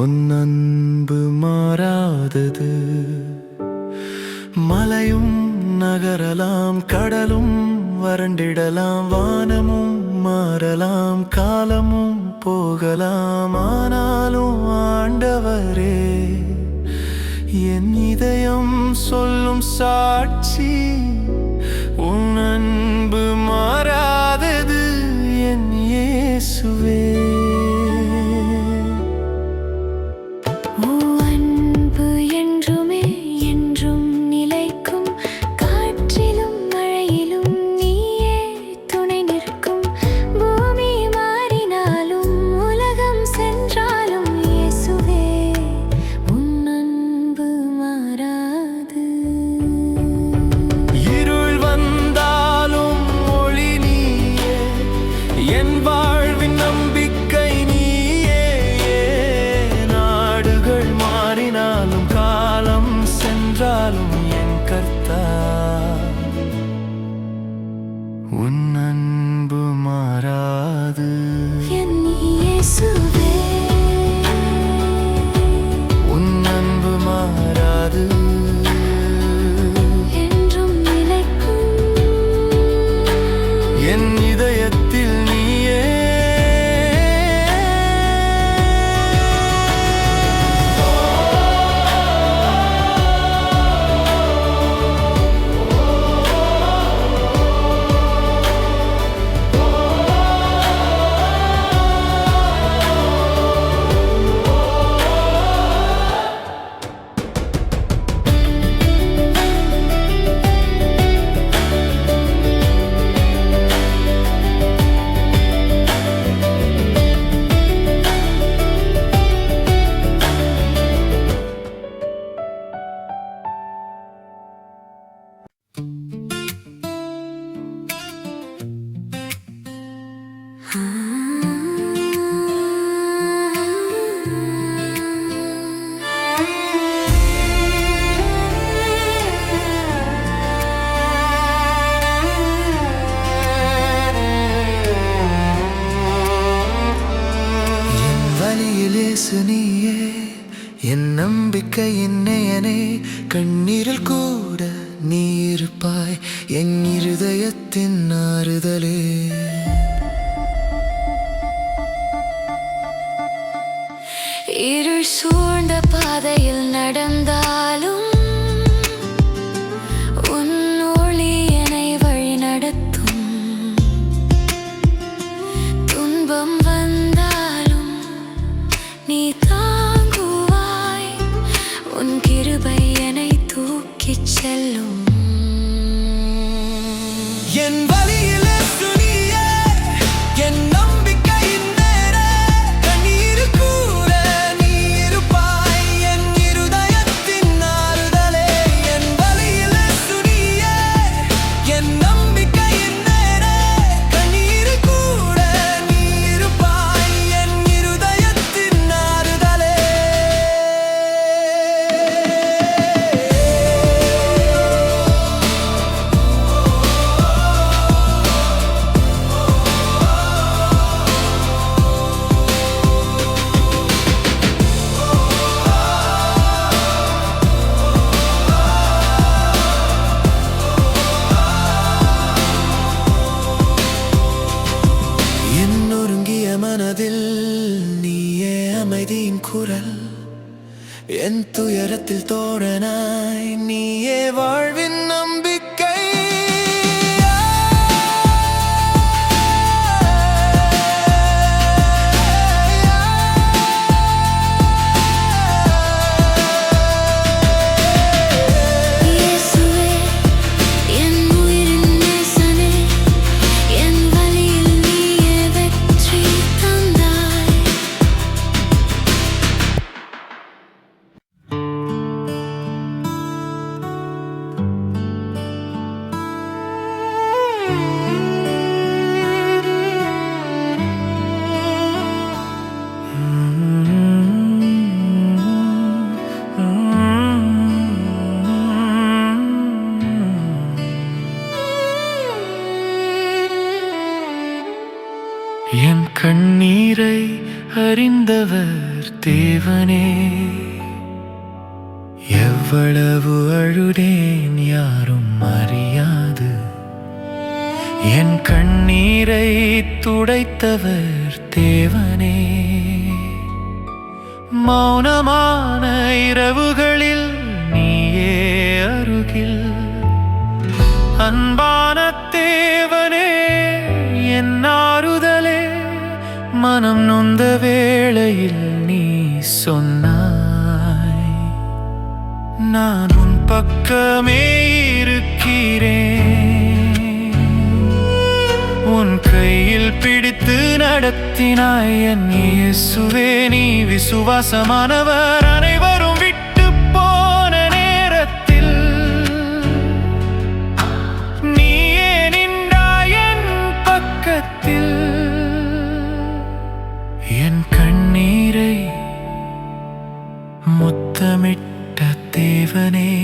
உன் அன்பு மாறாதது. மலையும் நகரலாம் கடலும் வறண்டிடலாம் வானமும் மாறலாம் காலமும் போகலாம். ஆனாலும் ஆண்டவரே என் இதயம் சொல்லும் சாட்சி உன் அன்பு மாறாதது என் இயேசுவே. தெய்வத்தின் ஆறுதலே இருள் சூழ்ந்த பாதையில் நடந்தாலும் உன் ஒளி என்னை வழி நடத்தும். துன்பம் வந்தாலும் நீ செல்லும். அறிந்தவர் தேவனே. எவ்வளவு அழுதேன் யாரும் அறியாது. என் கண்ணீரை துடைத்தவர் தேவனே. மௌனமான இரவுகளில் நீயே அருகில். அன்பான தேவனே என்னால் மனம் நொந்த வேளையில் நீ சொன்னாய் நான் உன் பக்கமே இருக்கிறேன். உன் கையில் பிடித்து நடத்தினாய் என் இயேசுவே நீ விசுவாசமானவர் அனைவர் என் கண்ணீரை முத்தமிட்ட தேவனே.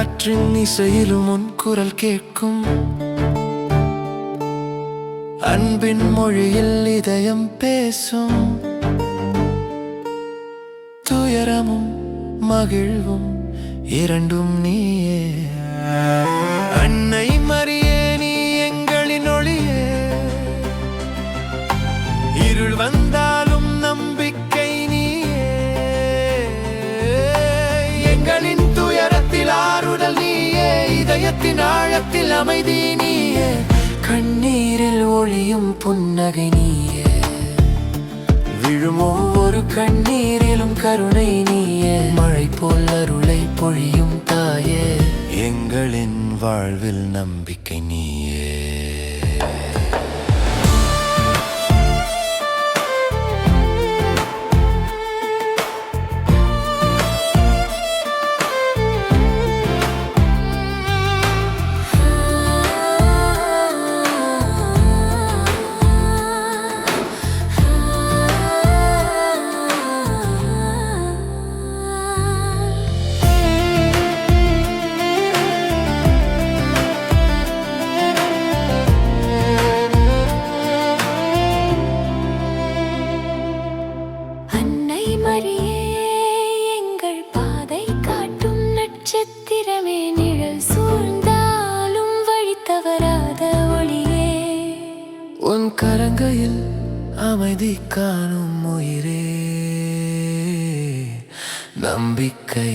காற்றின் இசையிலும் உன் குரல் கேட்கும். அன்பின் மொழியில் இதயம் பேசும். துயரமும் மகிழ்வும் இரண்டும் நீயே. உள்ளத்தில் அமைதி நீயே. கண்ணீரில் ஒளியும் புன்னகை நீயே. விழும் ஒவ்வொரு கண்ணீரிலும் கருணை நீயே. மழை போல் அருளை பொழியும் தாயே. எங்களின் வாழ்வில் நம்பிக்கை நீயே. மரியே எங்கள் பாதை காட்டும் நட்சத்திரமே நிழல் சூழ்ந்தாலும் வழி தவறாத ஒளியே. உன் கரங்கையில் அமைதி காணும் உயிரே நம்பிக்கை